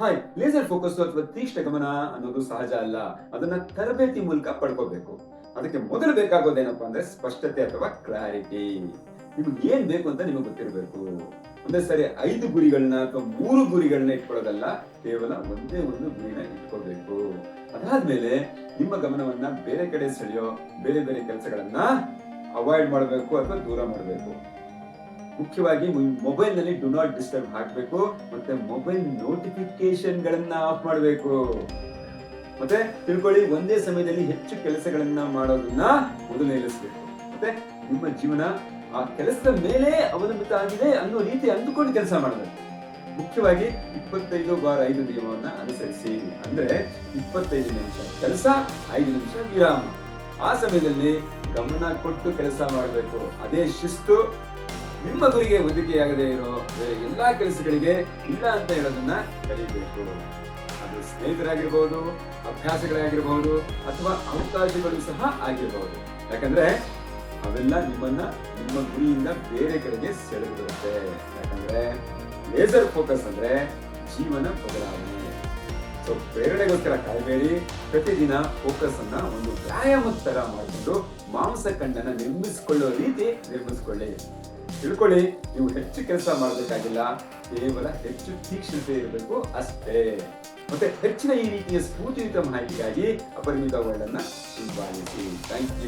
Hi laser focus ಅಥವಾ ತೀಕ್ಷ್ಣ ಗಮನ ಅನ್ನೋದು ಸಹಜ ಅಲ್ಲ. ಅದನ್ನ ತರಬೇತಿ ಮೂಲಕ ಪಡ್ಕೋಬೇಕು. ಅದಕ್ಕೆ ಮೊದಲು ಬೇಕಾಗೋದೇನಪ್ಪಾ ಅಂದ್ರೆ ಸ್ಪಷ್ಟತೆ ಅಥವಾ ಕ್ಲಾರಿಟಿ ನಿಮ್ಗೆ ಏನ್ ಬೇಕು ಅಂತ ನಿಮಗೆ ಗೊತ್ತಿರಬೇಕು. ಒಂದೇ ಸರಿ, ಐದು ಗುರಿಗಳನ್ನ ಅಥವಾ ಮೂರು ಗುರಿಗಳನ್ನ ಇಟ್ಕೊಳ್ಳೋದಲ್ಲ, ಕೇವಲ ಒಂದೇ ಒಂದು ಗುರಿನ ಇಟ್ಕೋಬೇಕು. ಅದಾದ್ಮೇಲೆ ನಿಮ್ಮ ಗಮನವನ್ನ ಬೇರೆ ಕಡೆ ಸೆಳೆಯೋ, ಬೇರೆ ಬೇರೆ ಕೆಲಸಗಳನ್ನ ಅವಾಯ್ಡ್ ಮಾಡಬೇಕು ಅಥವಾ ದೂರ ಮಾಡಬೇಕು. ಮುಖ್ಯವಾಗಿ ಮೊಬೈಲ್ನಲ್ಲಿ ಡು ನಾಟ್ ಡಿಸ್ಟರ್ಬ್ ಹಾಕಬೇಕು, ಮತ್ತೆ ಮೊಬೈಲ್ ನೋಟಿಫಿಕೇಶನ್ ಗಳನ್ನ ಆಫ್ ಮಾಡಬೇಕು. ಮತ್ತೆ ತಿಳ್ಕೊಳ್ಳಿ, ಒಂದೇ ಸಮಯದಲ್ಲಿ ಹೆಚ್ಚು ಕೆಲಸಗಳನ್ನ ಮಾಡೋದನ್ನ ಮೊದಲು ನಿಲ್ಲಿಸಬೇಕು. ಮತ್ತೆ ನಿಮ್ಮ ಜೀವನ ಆ ಕೆಲಸದ ಮೇಲೆ ಅವಲಂಬಿತ ಆಗಿದೆ ಅನ್ನೋ ರೀತಿ ಅಂದುಕೊಂಡು ಕೆಲಸ ಮಾಡಬೇಕು. ಮುಖ್ಯವಾಗಿ ಇಪ್ಪತ್ತೈದು ಬಾರ್ ಐದು ನಿಯಮವನ್ನ ಅನುಸರಿಸಿ. ಅಂದ್ರೆ ಇಪ್ಪತ್ತೈದು ನಿಮಿಷ ಕೆಲಸ, ಐದು ನಿಮಿಷ ವಿರಾಮ. ಆ ಸಮಯದಲ್ಲಿ ಗಮನ ಕೊಟ್ಟು ಕೆಲಸ ಮಾಡಬೇಕು. ಅದೇ ಶಿಸ್ತು ನಿಮ್ಮ ಗುರಿಗೆ ಹೊಂದಿಕೆಯಾಗದೇ ಇರೋ ಎಲ್ಲಾ ಕೆಲಸಗಳಿಗೆ ಇಲ್ಲ ಅಂತ ಹೇಳೋದನ್ನ ಕಲಿಬೇಕು ಅದು ಸ್ನೇಹಿತರಾಗಿರ್ಬೋದು ಅಭ್ಯಾಸಗಳಾಗಿರ್ಬಹುದು ಅಥವಾ ಅವಕಾಶಗಳು ಸಹ ಆಗಿರ್ಬೋದು. ಯಾಕಂದ್ರೆ ಅವೆಲ್ಲ ನಿಮ್ಮನ್ನ, ನಿಮ್ಮ ಗುರಿಯಿಂದ ಬೇರೆ ಕಡೆಗೆ ಸೆಳೆದಿರುತ್ತೆ ಯಾಕಂದ್ರೆ ಲೇಸರ್ ಫೋಕಸ್ ಅಂದ್ರೆ ಜೀವನ ಬದಲಾವಣೆ. ಸೊ ಪ್ರೇರಣೆಗೋಸ್ಕರ ಕಾಯಬೇಡಿ ಪ್ರತಿದಿನ ಫೋಕಸ್ ಅನ್ನ ಒಂದು ವ್ಯಾಯಾಮದ ತರ ಮಾಡಿಕೊಂಡು ಮಾಂಸ ಕಂಡನ ನಿರ್ಮಿಸಿಕೊಳ್ಳೋ ರೀತಿ ನಿರ್ಮಿಸಿಕೊಳ್ಳಿ. ತಿಳ್ಕೊಳ್ಳಿ, ನೀವು ಹೆಚ್ಚು ಕೆಲಸ ಮಾಡಬೇಕಾಗಿಲ್ಲ, ಕೇವಲ ಹೆಚ್ಚು ತೀಕ್ಷ್ಣತೆ ಇರಬೇಕು ಅಷ್ಟೇ. ಮತ್ತೆ ಹೆಚ್ಚಿನ ಈ ರೀತಿಯ ಸ್ಫೂರ್ತಿಯುತ ಮಾಹಿತಿಗಾಗಿ ಅಪರಿಮಿತ ವರ್ಡ್ ಅನ್ನ ಹಿಂಬಾಲಿಸಿ. Thank you